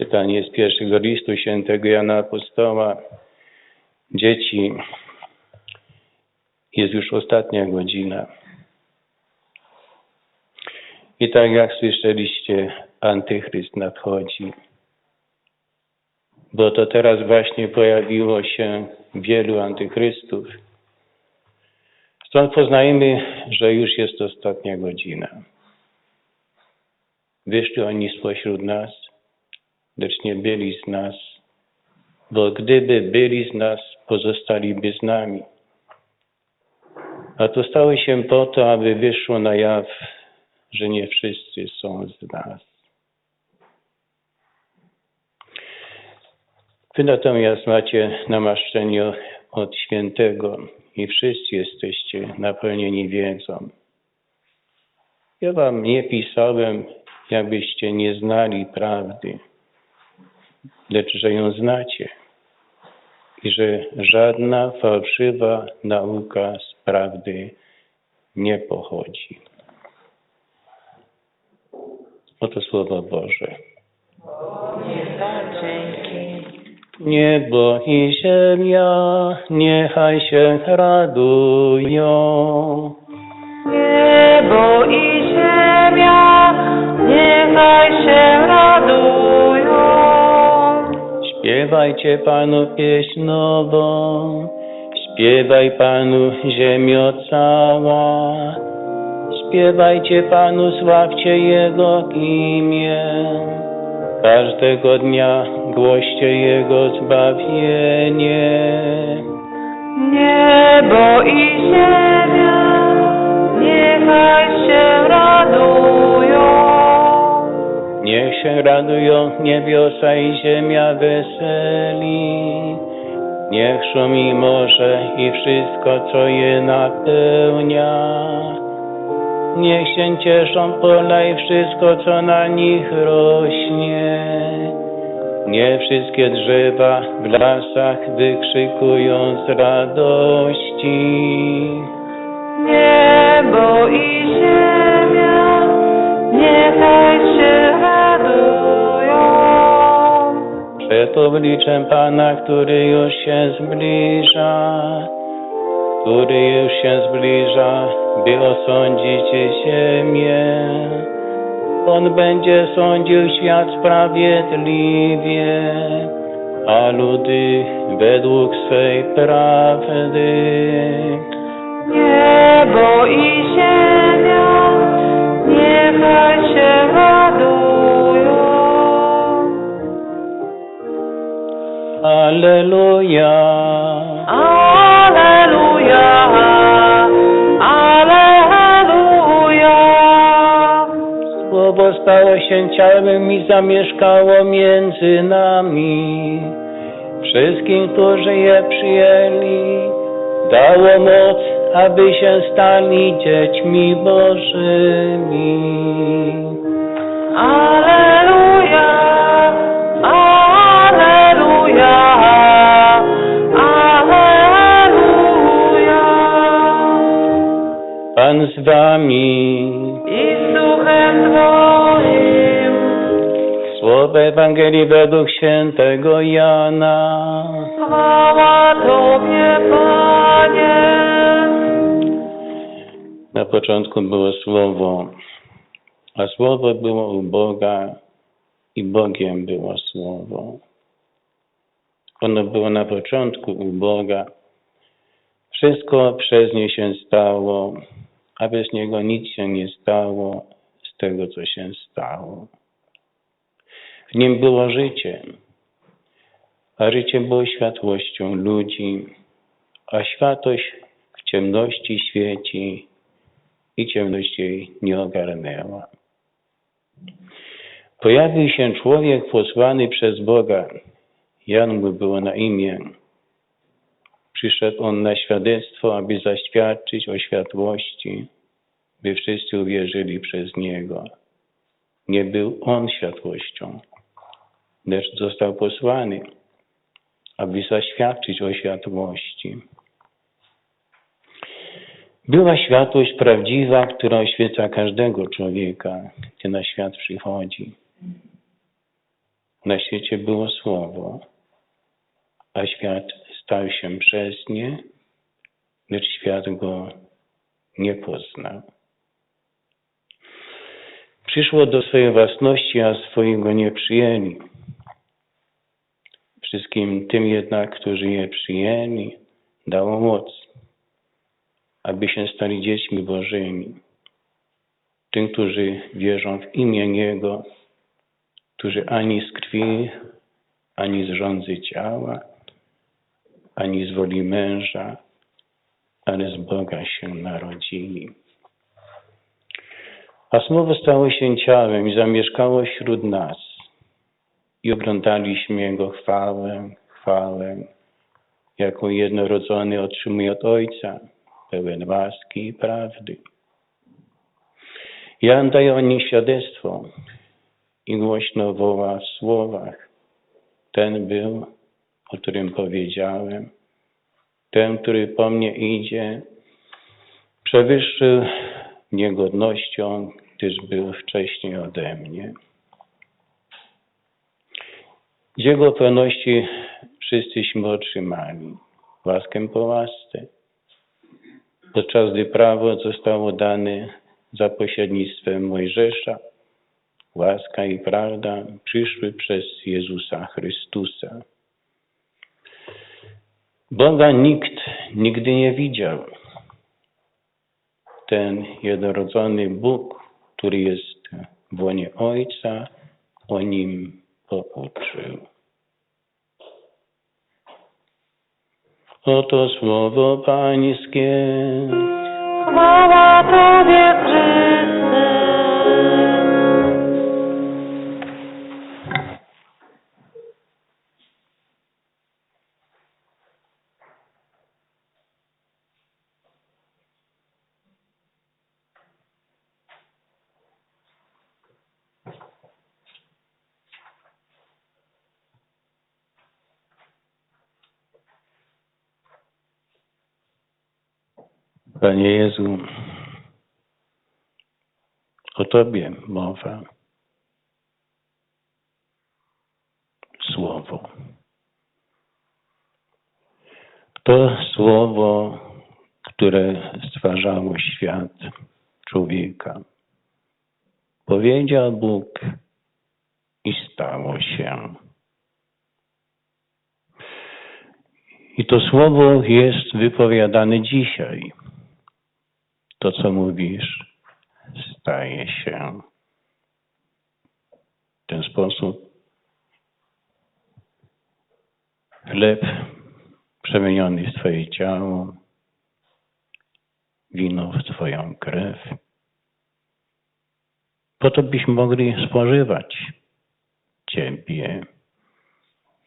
Czytanie z pierwszego listu świętego Jana Apostoła. Dzieci, jest już ostatnia godzina. I tak jak słyszeliście, Antychryst nadchodzi. Bo to teraz właśnie pojawiło się wielu antychrystów. Stąd poznajemy, że już jest ostatnia godzina. Wyszli oni spośród nas, lecz nie byli z nas, bo gdyby byli z nas, pozostaliby z nami. A to stało się po to, aby wyszło na jaw, że nie wszyscy są z nas. Wy natomiast macie namaszczenie od świętego i wszyscy jesteście napełnieni wiedzą. Ja wam nie pisałem, jakbyście nie znali prawdy, lecz że ją znacie i że żadna fałszywa nauka z prawdy nie pochodzi. Oto Słowo Boże. Niebo i ziemia niechaj się radują. Niebo i ziemia niechaj się radują. Śpiewajcie Panu pieśń nową, śpiewaj Panu ziemio cała. Śpiewajcie Panu, sławcie Jego imię. Każdego dnia głoście Jego zbawienie. Niebo i ziemia niechaj się radują. Się radują niebiosa i ziemia weseli. Niech szumi morze i wszystko, co je napełnia. Niech się cieszą pola i wszystko, co na nich rośnie. Niech wszystkie drzewa w lasach wykrzykują z radości. Niebo i ziemia niechaj się Przed obliczem Pana, który już się zbliża, który już się zbliża, by osądzić ziemię. On będzie sądził świat sprawiedliwie, a ludy według swej prawdy. Niebo i ziemia niechaj się radują. Alleluja. Aleluja, aleluja. Słowo stało się ciałem i zamieszkało między nami. Wszystkim, którzy je przyjęli, dało moc, aby się stali dziećmi Bożymi. Aleluja, aleluja. Pan z wami. I z duchem Twoim, Słowo Ewangelii według świętego Jana. chwała Tobie, Panie. Na początku było Słowo, a Słowo było u Boga i Bogiem było Słowo. Ono było na początku u Boga. Wszystko przez nie się stało, a bez Niego nic się nie stało z tego, co się stało. W Nim było życie, a życie było światłością ludzi, a światłość w ciemności świeci i ciemność jej nie ogarnęła. Pojawił się człowiek posłany przez Boga. Jan mu było na imię. Przyszedł on na świadectwo, aby zaświadczyć o światłości, by wszyscy uwierzyli przez niego. Nie był on światłością, lecz został posłany, aby zaświadczyć o światłości. Była światłość prawdziwa, która oświeca każdego człowieka, gdy na świat przychodzi. Na świecie było Słowo, a świat stał się przez nie, lecz świat go nie poznał. Przyszło do swojej własności, a swojego nie przyjęli. Wszystkim tym jednak, którzy je przyjęli, dało moc, aby się stali dziećmi Bożymi. Tym, którzy wierzą w imię Niego, którzy ani z krwi, ani z rządzy ciała, ani z woli męża, ale z Boga się narodzili. A Słowo stało się ciałem i zamieszkało wśród nas i oglądaliśmy Jego chwałę, chwałę, jaką jednorodzony otrzymuje od Ojca, pełen łaski i prawdy. Jan daje o nim świadectwo i głośno woła w słowach. Ten był, o którym powiedziałem, ten, który po mnie idzie, przewyższył niegodnością, gdyż był wcześniej ode mnie. Z pełności wszyscyśmy otrzymali łaskę po łasce, podczas gdy prawo zostało dane za pośrednictwem Mojżesza, łaska i prawda przyszły przez Jezusa Chrystusa. Boga nikt nigdy nie widział. Ten jednorodzony Bóg, który jest w łonie Ojca, o nim pouczył. Oto słowo Pańskie. Chwała Tobie, Chryste. Panie Jezu, o Tobie mowa. Słowo. To słowo, które stwarzało świat, człowieka. Powiedział Bóg i stało się. I to słowo jest wypowiadane dzisiaj. To, co mówisz, staje się. W ten sposób chleb przemieniony w Twoje ciało, wino w Twoją krew, po to byśmy mogli spożywać Ciebie,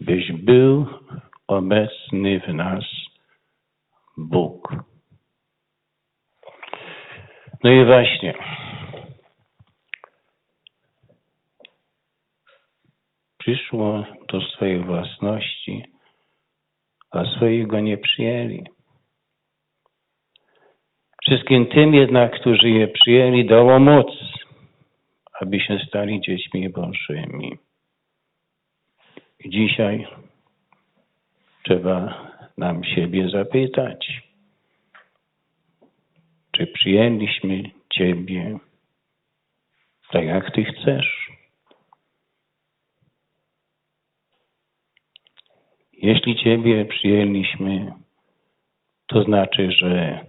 byś był obecny w nas Bóg. No i właśnie. Przyszło do swojej własności, a swojego nie przyjęli. Wszystkim tym jednak, którzy je przyjęli, dało moc, aby się stali dziećmi Bożymi. I dzisiaj trzeba nam siebie zapytać, czy przyjęliśmy Ciebie tak, jak Ty chcesz. Jeśli Ciebie przyjęliśmy, to znaczy, że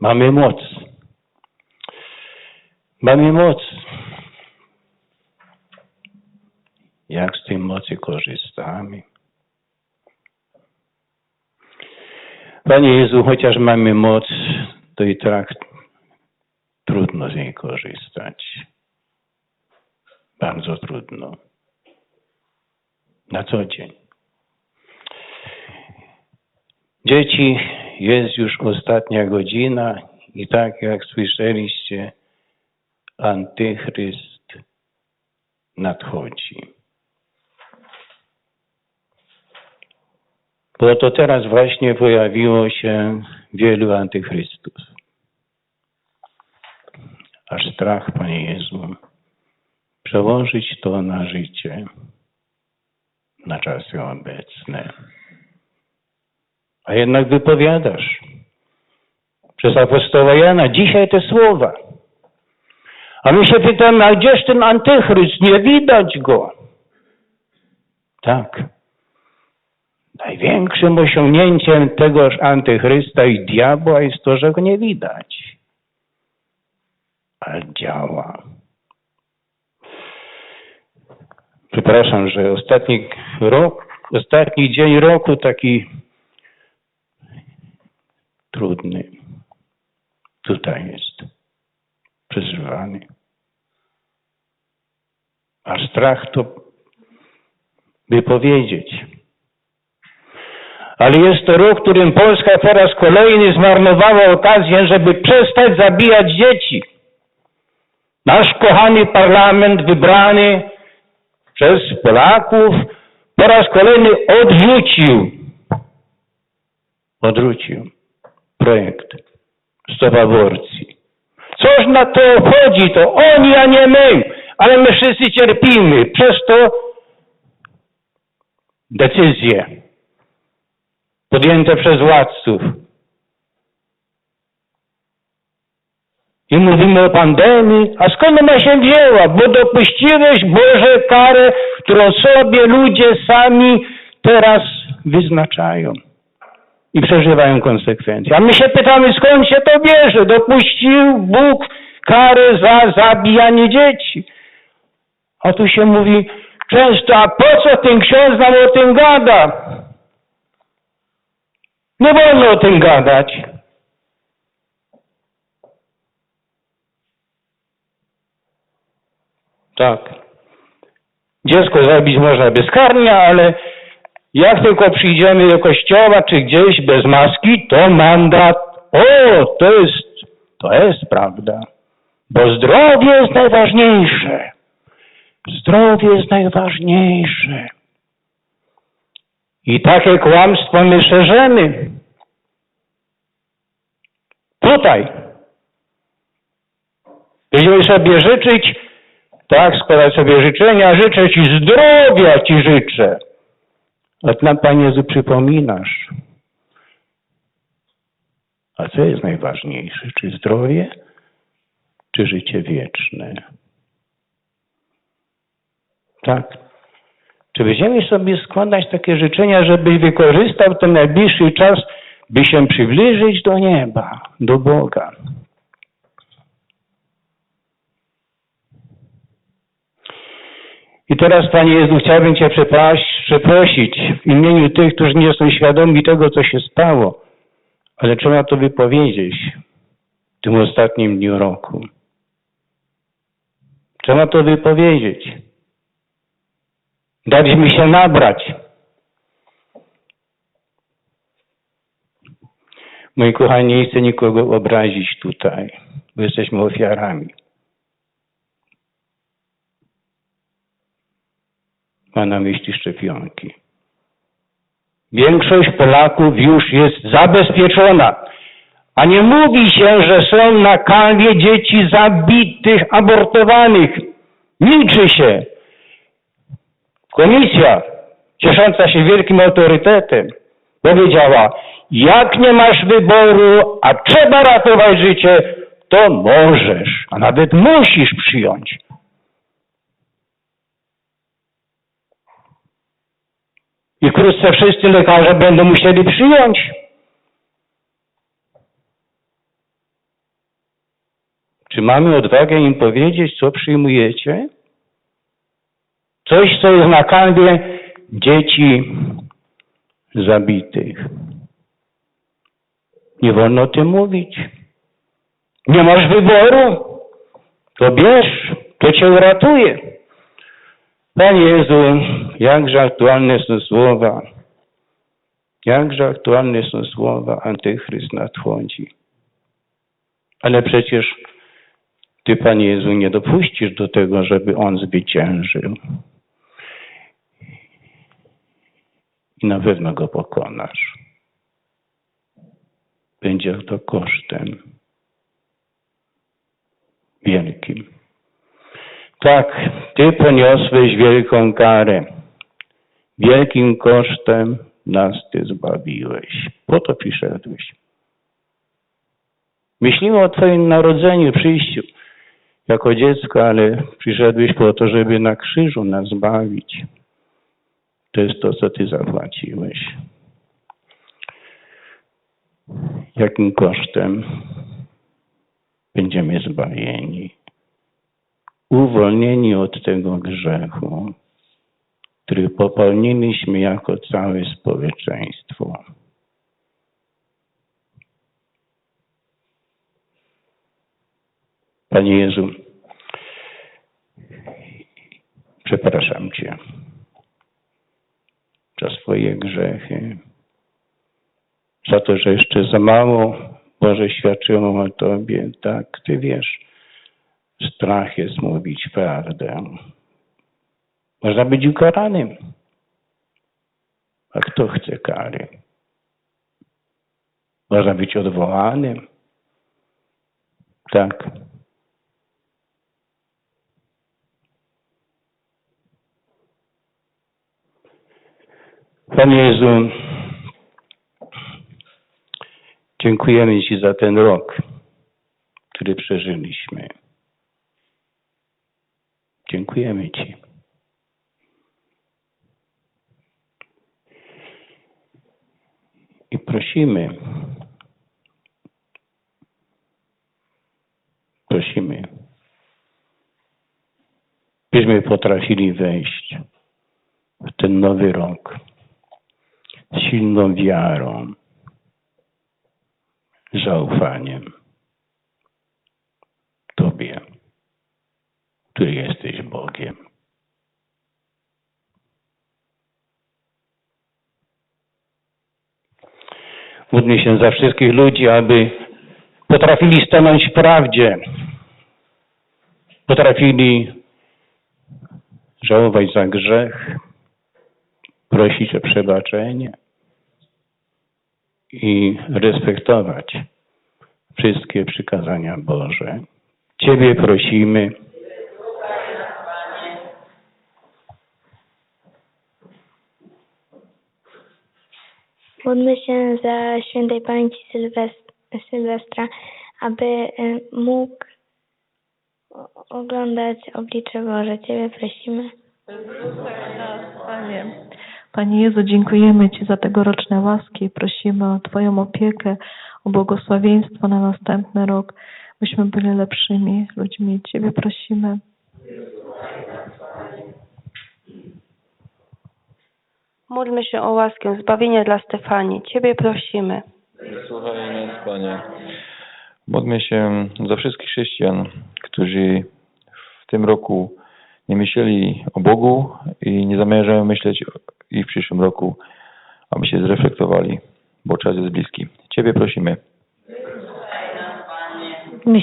mamy moc. Mamy moc. Jak z tej mocy korzystamy? Panie Jezu, chociaż mamy moc, to i tak trudno z niej korzystać. Bardzo trudno. Na co dzień. Dzieci, jest już ostatnia godzina i tak jak słyszeliście, antychryst nadchodzi. Bo to teraz właśnie pojawiło się wielu antychrystów. Aż strach, Panie Jezu, przełożyć to na życie, na czasy obecne. A jednak wypowiadasz przez apostoła Jana dzisiaj te słowa. A my się pytamy, a gdzież ten antychryst? Nie widać go. Tak. Największym osiągnięciem tegoż antychrysta i diabła jest to, że go nie widać. Ale działa. Przepraszam, że ostatni rok, ostatni dzień roku taki trudny tutaj jest przeżywany. A strach to by powiedzieć. Ale jest to w którym Polska po raz kolejny zmarnowała okazję, żeby przestać zabijać dzieci. Nasz kochany parlament wybrany przez Polaków po raz kolejny odrzucił, odrzucił projekt stop aborcji. Coż na to chodzi? To oni, a nie my. Ale my wszyscy cierpimy. Przez to decyzje podjęte przez władców. I mówimy o pandemii, a skąd ona się wzięła? Bo dopuściłeś Boże karę, którą sobie ludzie sami teraz wyznaczają i przeżywają konsekwencje. A my się pytamy, skąd się to bierze? Dopuścił Bóg karę za zabijanie dzieci. A tu się mówi często, a po co ten ksiądz nam o tym gada? Nie wolno o tym gadać. Tak. Dziecko zabić można bezkarnie, ale jak tylko przyjdziemy do kościoła czy gdzieś bez maski, to mandat. O, to jest, to jest prawda. Bo zdrowie jest najważniejsze. Zdrowie jest najważniejsze. I takie kłamstwo my szerzemy. Tutaj. Będziemy sobie życzyć, tak, składać sobie życzenia, życzę Ci zdrowia Ci życzę. A Ty nam, Panie Jezu, przypominasz. A co jest najważniejsze? Czy zdrowie, czy życie wieczne? Tak. Czy będziemy sobie składać takie życzenia, żebyś wykorzystał ten najbliższy czas, by się przybliżyć do nieba, do Boga? I teraz, Panie Jezu, chciałbym Cię przeprosić w imieniu tych, którzy nie są świadomi tego, co się stało, ale trzeba to wypowiedzieć w tym ostatnim dniu roku. Trzeba to wypowiedzieć. Mi się nabrać. Moi kochani, nie chcę nikogo obrazić tutaj, bo jesteśmy ofiarami. Ma na myśli szczepionki. Większość Polaków już jest zabezpieczona. A nie mówi się, że są na kanwie dzieci zabitych, abortowanych. Milczy się. Komisja, ciesząca się wielkim autorytetem, powiedziała, jak nie masz wyboru, a trzeba ratować życie, to możesz, a nawet musisz przyjąć. I wkrótce wszyscy lekarze będą musieli przyjąć. Czy mamy odwagę im powiedzieć, co przyjmujecie? Coś, co jest na kanwie dzieci zabitych. Nie wolno o tym mówić. Nie masz wyboru. To bierz, to cię uratuje. Panie Jezu, jakże aktualne są słowa. Jakże aktualne są słowa Antychryst nadchodzi. Ale przecież Ty, Panie Jezu, nie dopuścisz do tego, żeby On zwyciężył. I na pewno Go pokonasz. Będzie to kosztem wielkim. Tak, Ty poniosłeś wielką karę. Wielkim kosztem nas Ty zbawiłeś. Po to przyszedłeś. Myślimy o Twoim narodzeniu, przyjściu jako dziecko, ale przyszedłeś po to, żeby na krzyżu nas zbawić. To jest to, co Ty zapłaciłeś. Jakim kosztem będziemy zbawieni? Uwolnieni od tego grzechu, który popełniliśmy jako całe społeczeństwo. Panie Jezu, przepraszam Cię za swoje grzechy, za to, że jeszcze za mało Boże świadczyłem o Tobie. Tak, Ty wiesz, strach jest mówić prawdę. Można być ukaranym. A kto chce kary? Można być odwołanym. Tak. Panie Jezu, dziękujemy Ci za ten rok, który przeżyliśmy. Dziękujemy Ci. I prosimy, prosimy, byśmy potrafili wejść w ten nowy rok silną wiarą, zaufaniem Tobie, który jesteś Bogiem. Módlmy się za wszystkich ludzi, aby potrafili stanąć w prawdzie, potrafili żałować za grzech, prosić o przebaczenie i respektować wszystkie przykazania Boże. Ciebie prosimy. Módlmy się za świętej pamięci Sylwest- Sylwestra, aby y, mógł oglądać oblicze Boże. Ciebie prosimy. Panie. Panie Jezu, dziękujemy Ci za tegoroczne łaski i prosimy o Twoją opiekę, o błogosławieństwo na następny rok, byśmy byli lepszymi ludźmi. Ciebie prosimy. Módlmy się o łaskę zbawienia dla Stefanii. Ciebie prosimy. Wysłuchaj nas, Panie. Módlmy się za wszystkich chrześcijan, którzy w tym roku nie myśleli o Bogu i nie zamierzają myśleć i w przyszłym roku, aby się zreflektowali, bo czas jest bliski. Ciebie prosimy.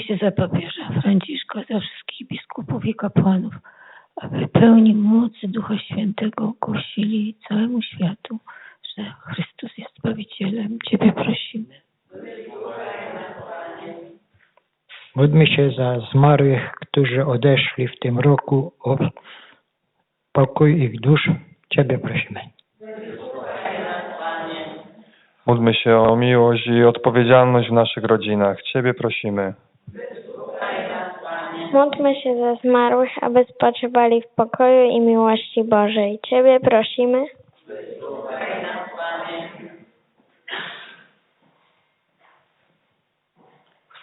Się za papieża Franciszka, za wszystkich biskupów i kapłanów, aby pełni mocy Ducha Świętego głosili całemu światu, że Chrystus jest Zbawicielem. Ciebie prosimy. Módlmy się za zmarłych, którzy odeszli w tym roku o pokój ich dusz. Ciebie prosimy. Módlmy się o miłość i odpowiedzialność w naszych rodzinach. Ciebie prosimy. Módlmy się za zmarłych, aby spoczywali w pokoju i miłości Bożej. Ciebie prosimy.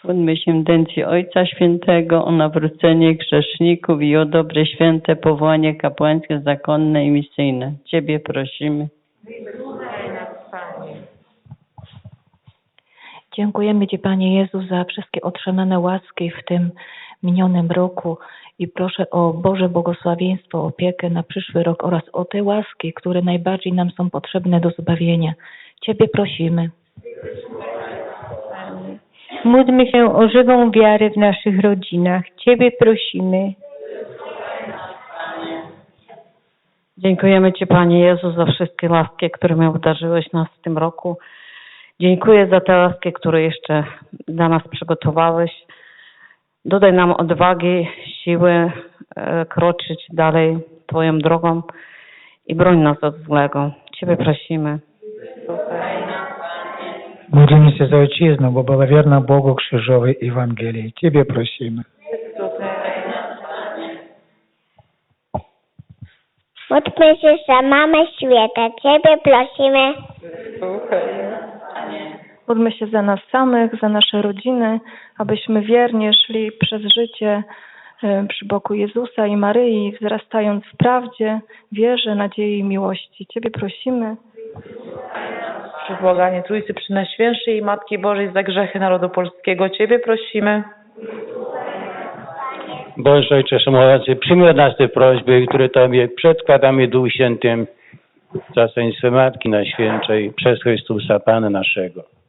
Módlmy się intencji Ojca Świętego o nawrócenie grzeszników i o dobre święte powołanie kapłańskie, zakonne i misyjne. Ciebie prosimy. Dziękujemy Ci, Panie Jezu, za wszystkie otrzymane łaski w tym minionym roku i proszę o Boże błogosławieństwo, opiekę na przyszły rok oraz o te łaski, które najbardziej nam są potrzebne do zbawienia. Ciebie prosimy. Módlmy się o żywą wiarę w naszych rodzinach. Ciebie prosimy. Dziękujemy Ci, Panie Jezu, za wszystkie łaski, którymi obdarzyłeś nas w tym roku. Dziękuję za te łaski, które jeszcze dla nas przygotowałeś. Dodaj nam odwagi, siły e, kroczyć dalej Twoją drogą i broń nas od złego. Ciebie prosimy. Módlmy się za ojczyznę, bo była wierna Bogu krzyżowej Ewangelii. Ciebie prosimy. Módlmy się za mamę świata. Ciebie prosimy. Módlmy się za nas samych, za nasze rodziny, abyśmy wiernie szli przez życie e, przy boku Jezusa i Maryi, wzrastając w prawdzie, wierze, nadziei i miłości. Ciebie prosimy. Przez błaganie Trójcy Przynajświętszej i Matki Bożej za grzechy narodu polskiego Ciebie prosimy. Boże Ojcze Wszechmogący, przyjmij od nas te prośby, które Tobie przedkładamy Duchu Świętym za Matki Najświętszej przez Chrystusa Pana naszego.